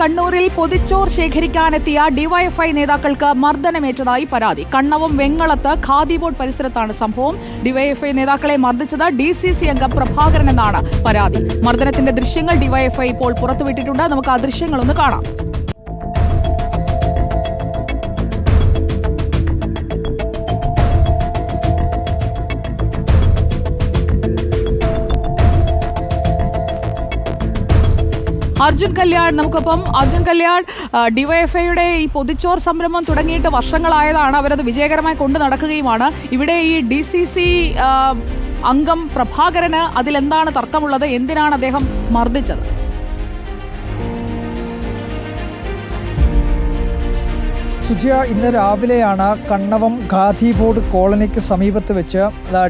കണ്ണൂരിൽ പൊതിച്ചോർ ശേഖരിക്കാനെത്തിയ ഡിവൈഎഫ്ഐ നേതാക്കൾക്ക് മർദ്ദനമേറ്റതായി പരാതി. കണ്ണവും വെങ്ങളത്ത് ഖാദി ബോർഡ് പരിസരത്താണ് സംഭവം. ഡിവൈഎഫ്ഐ നേതാക്കളെ മർദ്ദിച്ചത് ഡി സി സി അംഗം പ്രഭാകരൻ എന്നാണ് പരാതി. മർദ്ദനത്തിന്റെ ദൃശ്യങ്ങൾ ഡിവൈഎഫ്ഐ ഇപ്പോൾ പുറത്തുവിട്ടിട്ടുണ്ട്. നമുക്ക് ആ ദൃശ്യങ്ങളൊന്ന് കാണാം. അർജുൻ കല്യാൺ നമുക്കൊപ്പം. അർജുൻ കല്യാൺ ഡിവൈഎഫ്ഐയുടെ ഈ പൊതിച്ചോർ സംരംഭം തുടങ്ങിയിട്ട് വർഷങ്ങളായതാണ്. അവരത് വിജയകരമായി കൊണ്ടു നടക്കുകയുമാണ്. ഇവിടെ ഈ ഡി സി സി അംഗം പ്രഭാകരന് അതിലെന്താണ് തർക്കമുള്ളത്? എന്തിനാണ് അദ്ദേഹം മർദ്ദിച്ചത്? സുജിയ ഇന്ന് രാവിലെയാണ് കണ്ണവം ഗാന്ധി ബോർഡ് കോളനിക്ക് സമീപത്ത് വെച്ച്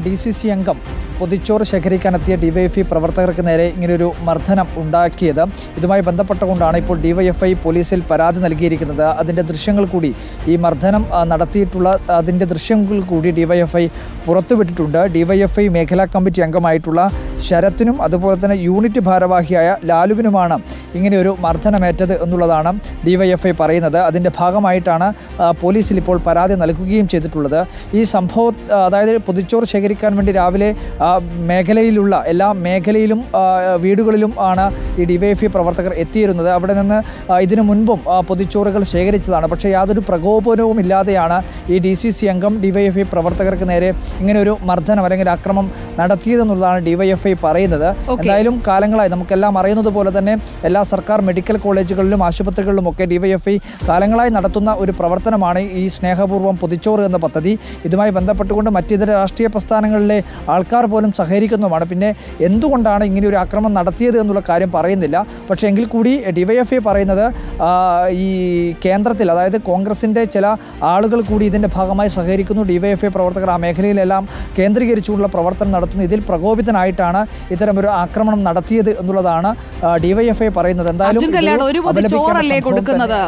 ഡി സി സി അംഗം പൊതിച്ചോറ് ശേഖരിക്കാനെത്തിയ ഡിവൈഎഫ്ഐ പ്രവർത്തകർക്ക് നേരെ ഇങ്ങനൊരു മർദ്ദനം ഉണ്ടാക്കിയത്. ഇതുമായി ബന്ധപ്പെട്ടുകൊണ്ടാണ് ഇപ്പോൾ ഡിവൈഎഫ്ഐ പോലീസിൽ പരാതി നൽകിയിരിക്കുന്നത്. അതിന്റെ ദൃശ്യങ്ങൾ കൂടി ഈ മർദ്ദനം നടത്തിയിട്ടുള്ള അതിന്റെ ദൃശ്യങ്ങൾ കൂടി ഡിവൈഎഫ്ഐ പുറത്തുവിട്ടിട്ടുണ്ട്. ഡിവൈഎഫ്ഐ മേഖലാ കമ്മിറ്റി അംഗമായിട്ടുള്ള ശരത്തിനും അതുപോലെ തന്നെ യൂണിറ്റ് ഭാരവാഹിയായ ലാലുവിനുമാണ് ഇങ്ങനെയൊരു മർദ്ദനമേറ്റത് എന്നുള്ളതാണ് ഡിവൈഎഫ്ഐ പറയുന്നത്. അതിന്റെ ഭാഗമായിട്ടാണ് പോലീസിൽ ഇപ്പോൾ പരാതി നൽകുകയും ചെയ്തിട്ടുള്ളത്. ഈ സംഭവം അതായത് പൊതിച്ചോർ ശേഖരിക്കാൻ വേണ്ടി രാവിലെ മേഖലയിലുള്ള എല്ലാ മേഖലയിലും വീടുകളിലും ആണ് ഈ ഡിവൈഎഫ്ഐ പ്രവർത്തകർ എത്തിയിരുന്നത്. അവിടെ നിന്ന് ഇതിനു മുൻപും പൊതിച്ചോറുകൾ ശേഖരിച്ചതാണ്. പക്ഷേ യാതൊരു പ്രകോപനവും ഇല്ലാതെയാണ് ഈ ഡി സി സി അംഗം ഡിവൈഎഫ്ഐ പ്രവർത്തകർക്ക് നേരെ ഇങ്ങനെ ഒരു മർദ്ദനം അല്ലെങ്കിൽ ആക്രമം നടത്തിയതെന്നുള്ളതാണ് ഡിവൈഎഫ്ഐ പറയുന്നത്. എന്തായാലും കാലങ്ങളായി നമുക്കെല്ലാം അറിയുന്നത് പോലെ തന്നെ എല്ലാ സർക്കാർ മെഡിക്കൽ കോളേജുകളിലും ആശുപത്രികളിലും ഒക്കെ ഡിവൈഎഫ്ഐ കാലങ്ങളായി നടത്തുന്ന ഒരു പ്രവർത്തനമാണ് ഈ സ്നേഹപൂർവം പൊതിച്ചോറ് എന്ന പദ്ധതി. ഇതുമായി ബന്ധപ്പെട്ടുകൊണ്ട് മറ്റിതര രാഷ്ട്രീയ പ്രസ്ഥാനങ്ങളിലെ ആൾക്കാർ പോലും സഹകരിക്കുന്നതുമാണ്. പിന്നെ എന്തുകൊണ്ടാണ് ഇങ്ങനെ ഒരു ആക്രമണം നടത്തിയത് എന്നുള്ള കാര്യം പറയുന്നില്ല. പക്ഷേ എങ്കിൽ കൂടി ഡിവൈഎഫ്ഐ പറയുന്നത് ഈ കേന്ദ്രത്തിൽ അതായത് കോൺഗ്രസിന്റെ ചില ആളുകൾ കൂടി ഇതിന്റെ ഭാഗമായി സഹകരിക്കുന്നു. ഡിവൈഎഫ്ഐ പ്രവർത്തകർ ആ മേഖലയിലെല്ലാം കേന്ദ്രീകരിച്ചുകൊണ്ടുള്ള പ്രവർത്തനം നടത്തുന്നു. ഇതിൽ പ്രകോപിതനായിട്ടാണ് ഇത്തരമൊരു ആക്രമണം നടത്തിയത് എന്നുള്ളതാണ് ഡിവൈഎഫ്ഐ പറയുന്നത്. എന്തായാലും ഒരു ചോറല്ലേ കൊടുക്കുന്നത്?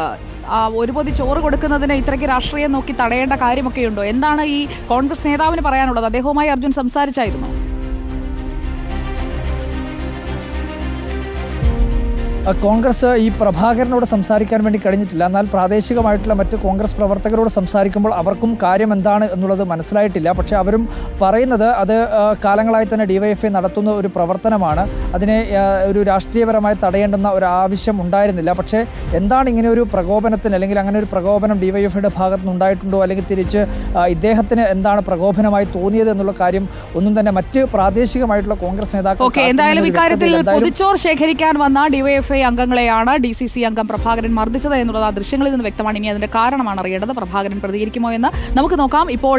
ഒരു പൊതി ചോറ് കൊടുക്കുന്നതിന് ഇത്രയ്ക്ക് രാഷ്ട്രീയം നോക്കി തടയേണ്ട കാര്യമൊക്കെ ഉണ്ടോ എന്താണ് ഈ കോൺഗ്രസ് നേതാവിന് പറയാനുള്ളത്? അദ്ദേഹവുമായി അർജുൻ സംസാരിച്ചായിരുന്നു. കോൺഗ്രസ് ഈ പ്രഭാകരനോട് സംസാരിക്കാൻ വേണ്ടി കഴിഞ്ഞിട്ടില്ല. എന്നാൽ പ്രാദേശികമായിട്ടുള്ള മറ്റ് കോൺഗ്രസ് പ്രവർത്തകരോട് സംസാരിക്കുമ്പോൾ അവർക്കും കാര്യം എന്താണ് എന്നുള്ളത് മനസ്സിലായിട്ടില്ല. പക്ഷേ അവരും പറയുന്നത് അത് കാലങ്ങളായി തന്നെ ഡിവൈഎഫ്ഐ നടത്തുന്ന ഒരു പ്രവർത്തനമാണ്. അതിനെ ഒരു രാഷ്ട്രീയപരമായി തടയേണ്ടുന്ന ഒരു ആവശ്യം ഉണ്ടായിരുന്നില്ല. പക്ഷേ എന്താണ് ഇങ്ങനെ ഒരു പ്രകോപനത്തിന് അല്ലെങ്കിൽ അങ്ങനെ ഒരു പ്രകോപനം ഡിവൈഎഫ്ഐയുടെ ഭാഗത്ത് നിന്ന് ഉണ്ടായിട്ടുണ്ടോ? അല്ലെങ്കിൽ തിരിച്ച് ഇദ്ദേഹത്തിന് എന്താണ് പ്രകോപനമായി തോന്നിയത് എന്നുള്ള കാര്യം ഒന്നും തന്നെ മറ്റ് പ്രാദേശികമായിട്ടുള്ള കോൺഗ്രസ് നേതാക്കൾ ശേഖരിക്കാൻ എന്തായാലും ഇക്കാര്യത്തിൽ എന്തായാലും പൊതിച്ചോർ ശേഖരിക്കാൻ വന്ന ഐ അംഗങ്ങളെയാണ് ഡി സി സി അംഗം പ്രഭാകരൻ മർദ്ദിച്ചത് എന്നുള്ളത് ആ ദൃശ്യങ്ങളിൽ നിന്ന് വ്യക്തമാണ്. ഇനി അതിന്റെ കാരണമാണ് അറിയേണ്ടത്. പ്രഭാകരൻ പ്രതികരിക്കുമോ എന്ന് നമുക്ക് നോക്കാം. ഇപ്പോൾ